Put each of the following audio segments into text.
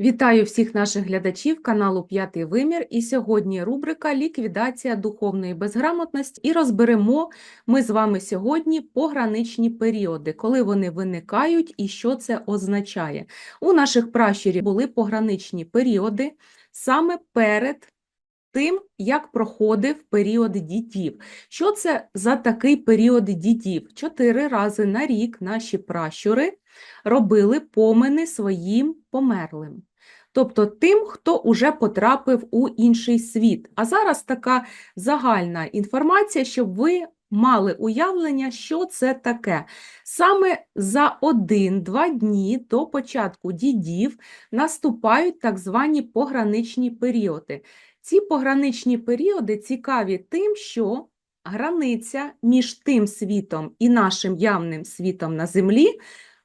Вітаю всіх наших глядачів каналу П'ятий Вимір. І сьогодні рубрика Ліквідація духовної безграмотності. І розберемо ми з вами сьогодні пограничні періоди, коли вони виникають і що це означає. У наших пращурів були пограничні періоди саме перед тим, як проходив період дітів. Що це за такий період дітів? Чотири рази на рік наші пращури робили помини своїм померлим. Тобто тим, хто уже потрапив у інший світ. А зараз така загальна інформація, щоб ви мали уявлення, що це таке. Саме за один-два дні до початку дідів наступають так звані пограничні періоди. Ці пограничні періоди цікаві тим, що границя між тим світом і нашим явним світом на землі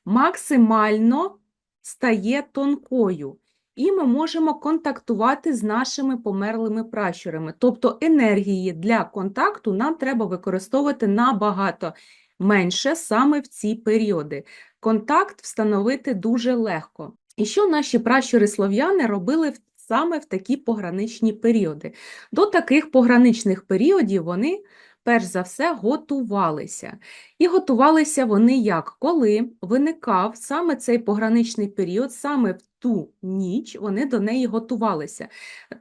максимально стає тонкою. І ми можемо контактувати з нашими померлими пращурами. Тобто енергії для контакту нам треба використовувати набагато менше саме в ці періоди. Контакт встановити дуже легко. І що наші пращури слов'яни робили саме в такі пограничні періоди? До таких пограничних періодів вони перш за все готувалися. І готувалися вони як? Коли виникав саме цей пограничний період, саме в ту ніч вони до неї готувалися.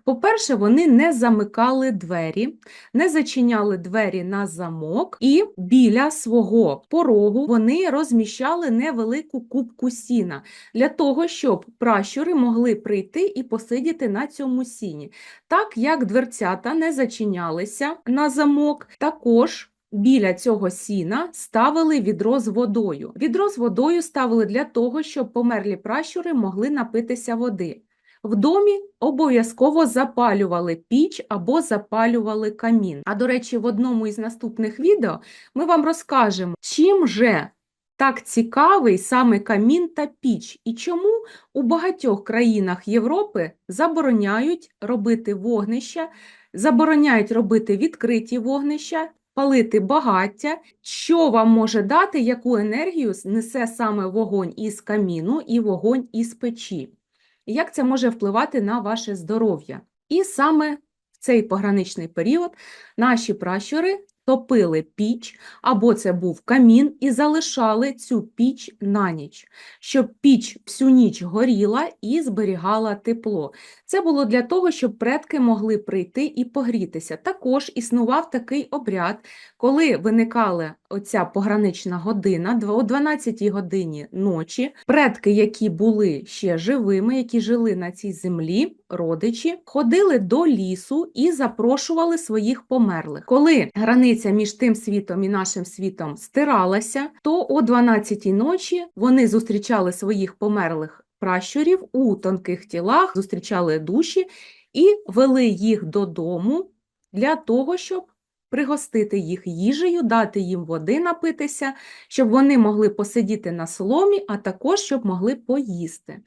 По-перше, вони не замикали двері, не зачиняли двері на замок, і біля свого порогу вони розміщали невелику кубку сіна для того, щоб пращури могли прийти і посидіти на цьому сіні. Так як дверцята не зачинялися на замок, також біля цього сіна ставили відро з водою. Відро з водою ставили для того, щоб померлі пращури могли напитися води. В домі обов'язково запалювали піч або запалювали камін. А до речі, в одному із наступних відео ми вам розкажемо, чим же так цікавий саме камін та піч, і чому у багатьох країнах Європи забороняють робити вогнища, забороняють робити відкриті вогнища, палити багаття, що вам може дати, яку енергію несе саме вогонь із каміну і вогонь із печі. Як це може впливати на ваше здоров'я? І саме в цей пограничний період наші пращури топили піч, або це був камін, і залишали цю піч на ніч, щоб піч всю ніч горіла і зберігала тепло. Це було для того, щоб предки могли прийти і погрітися. Також існував такий обряд, коли виникала оця погранична година, о 12 годині ночі, предки, які були ще живими, які жили на цій землі, родичі, ходили до лісу і запрошували своїх померлих. Коли границя між тим світом і нашим світом стиралася, то о 12 ночі вони зустрічали своїх померлих пращурів у тонких тілах, зустрічали душі і вели їх додому для того, щоб пригостити їх їжею, дати їм води напитися, щоб вони могли посидіти на соломі, а також щоб могли поїсти.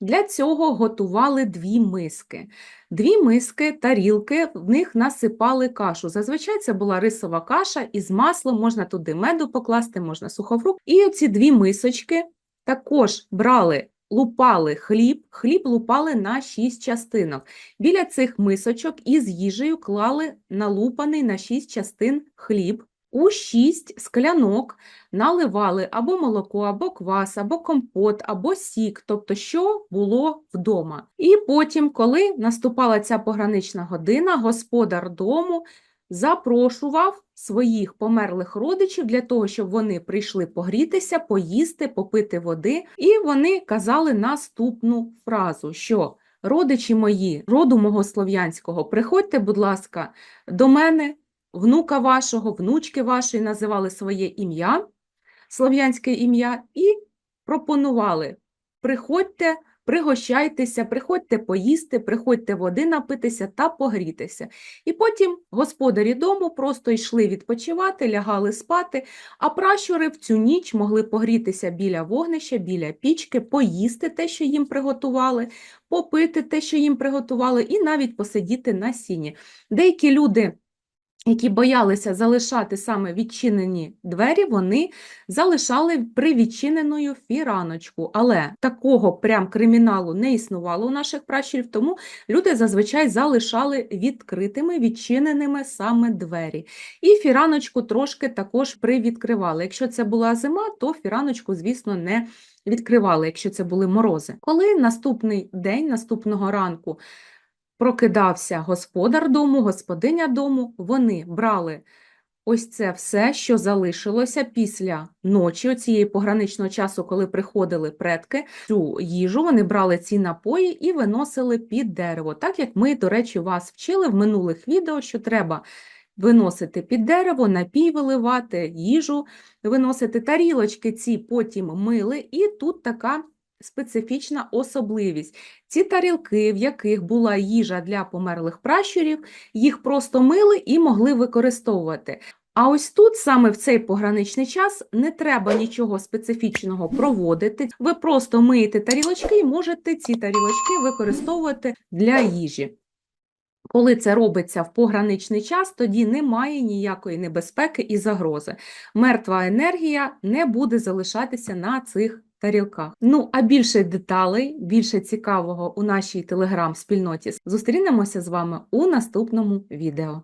Для цього готували дві миски. Дві миски, тарілки, в них насипали кашу. Зазвичай це була рисова каша із маслом, можна туди меду покласти, можна сухофрукт. І оці дві мисочки також брали, лупали хліб, хліб лупали на шість частинок. Біля цих мисочок із їжею клали налупаний на шість частин хліб. У шість склянок наливали або молоко, або квас, або компот, або сік, тобто що було вдома. І потім, коли наступала ця погранична година, господар дому запрошував своїх померлих родичів для того, щоб вони прийшли погрітися, поїсти, попити води, і вони казали наступну фразу, що родичі мої, роду мого слов'янського, приходьте, будь ласка, до мене, внука вашого, внучки вашої називали своє ім'я, слов'янське ім'я, і пропонували: приходьте, пригощайтеся, приходьте поїсти, приходьте води напитися та погрітися. І потім господарі дому просто йшли відпочивати, лягали спати, а пращури в цю ніч могли погрітися біля вогнища, біля пічки, поїсти те, що їм приготували, попити те, що їм приготували, і навіть посидіти на сіні. Деякі люди які боялися залишати саме відчинені двері, вони залишали привідчиненою фіраночку. Але такого прям криміналу не існувало у наших пращурів, тому люди зазвичай залишали відкритими, відчиненими саме двері. І фіраночку трошки також привідкривали. Якщо це була зима, то фіраночку, звісно, не відкривали, якщо це були морози. Коли наступний день, наступного ранку прокидався господар дому, господиня дому, вони брали ось це все, що залишилося після ночі, цієї пограничного часу, коли приходили предки, цю їжу вони брали ці напої і виносили під дерево. Так як ми, до речі, вас вчили в минулих відео, що треба виносити під дерево, напій виливати, їжу виносити, тарілочки ці потім мили, і тут така специфічна особливість. Ці тарілки, в яких була їжа для померлих пращурів, їх просто мили і могли використовувати. А ось тут, саме в цей пограничний час, не треба нічого специфічного проводити. Ви просто миєте тарілочки і можете ці тарілочки використовувати для їжі. Коли це робиться в пограничний час, тоді немає ніякої небезпеки і загрози. Мертва енергія не буде залишатися на цих тарілках. Ну, а більше деталей, більше цікавого у нашій телеграм-спільноті зустрінемося з вами у наступному відео.